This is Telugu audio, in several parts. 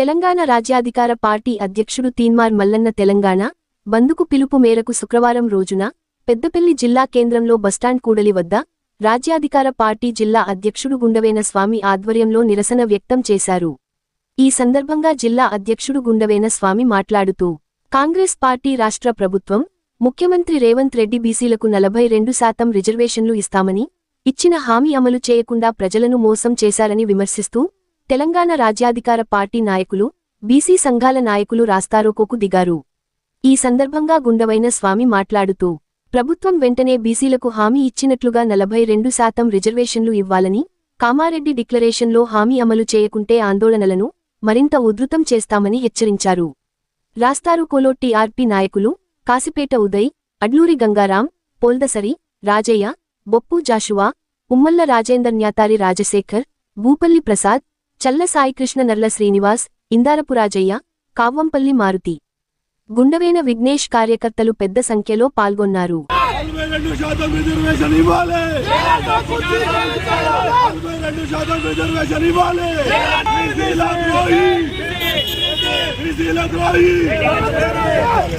తెలంగాణ రాజ్యాధికార పార్టీ అధ్యక్షుడు తీన్మార్ మల్లన్న తెలంగాణ బందుకు పిలుపు మేరకు శుక్రవారం రోజున పెద్దపల్లి జిల్లా కేంద్రంలో బస్టాండ్ కూడలి వద్ద రాజ్యాధికార పార్టీ జిల్లా అధ్యక్షుడు గుండవేన స్వామి ఆధ్వర్యంలో నిరసన వ్యక్తం చేశారు. ఈ సందర్భంగా జిల్లా అధ్యక్షుడు గుండవేన స్వామి మాట్లాడుతూ కాంగ్రెస్ పార్టీ రాష్ట్ర ప్రభుత్వం ముఖ్యమంత్రి రేవంత్ రెడ్డి బీసీలకు నలభై రెండు శాతం రిజర్వేషన్లు ఇస్తామని ఇచ్చిన హామీ అమలు చేయకుండా ప్రజలను మోసం చేశారని విమర్శిస్తూ తెలంగాణ రాజ్యాధికార పార్టీ నాయకులు బీసీ సంఘాల నాయకులు రాస్తారోకోకు దిగారు. ఈ సందర్భంగా గుండవైన స్వామి మాట్లాడుతూ ప్రభుత్వం వెంటనే బీసీలకు హామీ ఇచ్చినట్లుగా నలభై రెండు శాతం రిజర్వేషన్లు ఇవ్వాలని కామారెడ్డి డిక్లరేషన్లో హామీ అమలు చేయకుంటే ఆందోళనలను మరింత ఉధృతం చేస్తామని హెచ్చరించారు. రాస్తారోకోలో టీఆర్పీ నాయకులు కాసిపేట ఉదయ్ అడ్లూరి గంగారాం పోల్దసరి రాజయ్య బొప్పు జాషువా ఉమ్మల్ల రాజేందర్ న్యాతారి రాజశేఖర్ భూపల్లి ప్రసాద్ చల్ల సాయికృష్ణ నర్ల శ్రీనివాస్ ఇందారపు రాజయ్య కావ్వంపల్లి మారుతి. గుండవేన విఘ్నేష్ కార్యకర్తలు పెద్ద సంఖ్యలో పాల్గొన్నారు నలభై రెండు శాతం రిజర్వేషన్ ఇవ్వాలి నలభై రెండు శాతం రిజర్వేషన్ ఇవ్వాలి బీసీల ద్రోహి బీసీల ద్రోహి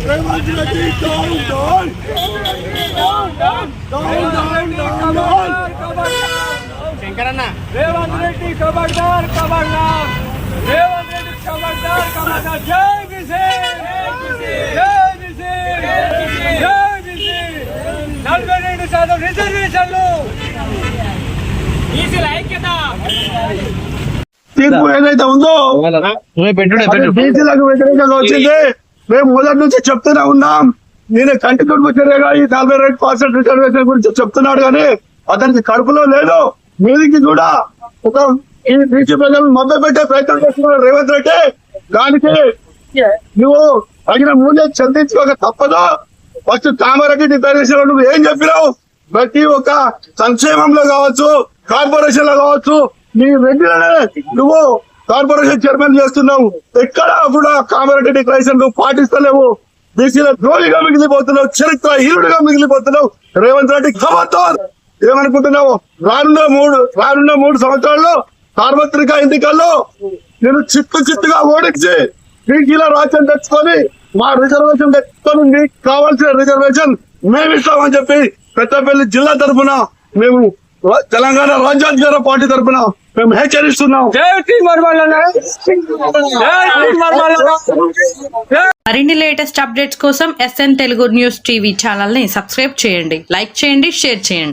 Revanth Reddy down down down down down down Revanth Reddy ఖబర్దార్ ఖబర్దార్ రేవంత్ రెడ్డి ఖబర్దార్ ఖబర్దార్ జై బీసీ జై బీసీ జై బీసీ నలభై రెండు శాతం రిజర్వేషన్లు. బీసీల ఐక్యత. తీర్పు ఏదైతే ఉందో బీసీలకు వ్యతిరేకంగా వచ్చింది. మేము మొదటి నుంచి చెప్తూనే ఉన్నాం. నేను కంటి కొడుకు చర్యగా ఈ నలభై రెండు పర్సెంట్ రిజర్వేషన్ గురించి చెప్తున్నాడు కానీ అతనికి కడుపులో లేదు. మీదికి కూడా ఒక ఈ బీసీ ప్రజలు మొదలు పెట్టే ప్రయత్నం చేస్తున్నాడు రేవంత్ రెడ్డి. దానికి నువ్వు తగిన ముందే చెల్లించుకోక తప్పదు. ఫస్ట్ కామారెడ్డి డిక్లరేషన్ నువ్వు ఏం చెప్పినావు? ప్రతి ఒక్క సంక్షేమంలో కావచ్చు కార్పొరేషన్లో కావచ్చు నీ రెడ్డిలోనే నువ్వు కార్పొరేషన్ చైర్మన్ చేస్తున్నావు. ఎక్కడ కూడా కామారెడ్డి డిక్లరేషన్ నువ్వు పాటిస్తలేవు. బీసీల ద్రోహిగా మిగిలిపోతున్నావు చరిత్ర హీరుడిగా మిగిలిపోతున్నావు. రేవంత్ రెడ్డి ఖబర్దార్ ఏమనుకుంటున్నావు? రానున్న మూడు రానున్న మూడు సంవత్సరాల్లో సార్వత్రిక ఎన్నికల్లో నేను చిత్తు చిత్తుగా ఓడించి బీసీల రాజ్యం తెచ్చుకొని మా రిజర్వేషన్ తెచ్చుకొని నీకు కావాల్సిన రిజర్వేషన్ మేము ఇస్తామని చెప్పి పెద్దపల్లి జిల్లా తరఫున మేము తెలంగాణ రాజ్యాధికార పార్టీ తరఫున మేము హెచ్చరిస్తున్నాం. మరిన్ని లేటెస్ట్ అప్డేట్స్ కోసం ఎస్ఎన్ తెలుగు న్యూస్ టీవీ ఛానల్ని సబ్స్క్రైబ్ చేయండి. లైక్ చేయండి షేర్ చేయండి.